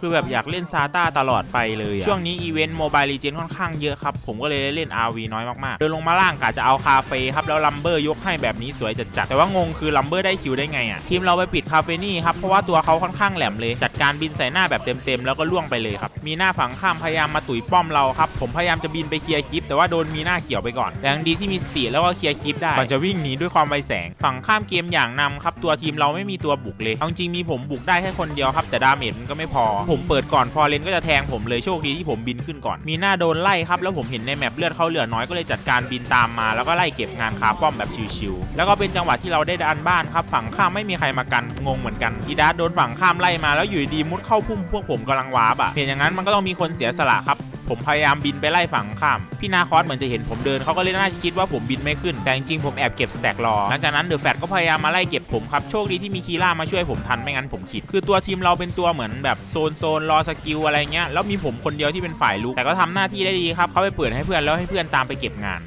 คือแบบอยากเล่นซาต้าตลอดไปเลยอะช่วงนี้อีเวนต์โมบายลีเจนค่อนข้างเยอะครับ ผมก็เลยได้เล่น RV น้อยมาก ๆ เดินลงมาล่างกะจะเอาคาเฟ่ครับ แล้วลัมเบอร์ยกให้แบบนี้สวยจัดๆแต่ว่างงคือลัมเบอร์ได้คิวได้ไงอะทีมเราไปปิดคาเฟนี่ครับ เพราะว่าตัวเขาค่อนข้างแหลมเลย จัดการบินใส่หน้าแบบเต็ม ๆ แล้วก็ล่วงไปเลยครับ มีหน้าฝั่งข้ามพยายามมาตุ๋ยป้อมเราครับ ผมพยายามจะบินไปเคลียร์คลิป แต่ว่าโดนมีหน้าเกี่ยวไปก่อนแต่ยังดีที่มีสติแล้วก็เคลียร์คลิปได้ก่อนจะวิ่งหนีด้วยความไวแสง ฝั่งข้ามเกมอย่างนำครับตัวทีมเราไม่มีตัวบุกเลยเอาจริงๆมีผมบุกได้แค่คนเดียวครับแต่ดาเมจมันก็ไม่พอผมเปิดก่อนฟอร์เรนก็จะแทงผมเลยโชคดีที่ผมบินขึ้นก่อน มีหน้าโดนไล่ครับ แล้วผมเห็นในแมปเลือดเขาเหลือน้อยก็เลยจัดการบินตามมา แล้วก็ไล่เก็บงานคาป้อมแบบชิวๆแล้วก็เป็นจังหวะที่เราได้ดันบ้านครับฝั่งข้ามไม่มีใครมากันงงเหมือนกันอีดาโดนฝั่งข้ามไล่มาแล้วอยู่ดีมุดเข้าพุ่มพวกผมกำลังวาร์ปอะเห็นอย่างนั้นมันก็ต้องมีคนเสียสละครับ ผมพยายามบินไปไล่ฝั่งข้าม พี่นาคอสเหมือนจะเห็นผมเดินเขาก็เลยน่าจะคิดว่าผมบินไม่ขึ้น แต่จริงๆผมแอบเก็บสแต็กรอหลังจากนั้นเดอะแฟตก็พยายามมาไล่เก็บผมครับ โชคดีที่มีคีร่ามาช่วยผมทันไม่งั้นผมคิด คือตัวทีมเราเป็นตัวเหมือนแบบโซนโซนรอสกิลอะไรเงี้ยแล้วมีผมคนเดียวที่เป็นฝ่ายลุกแต่ก็ทำหน้าที่ได้ดีครับเขาไปเปิดให้เพื่อนแล้วให้เพื่อนตามไปเก็บงาน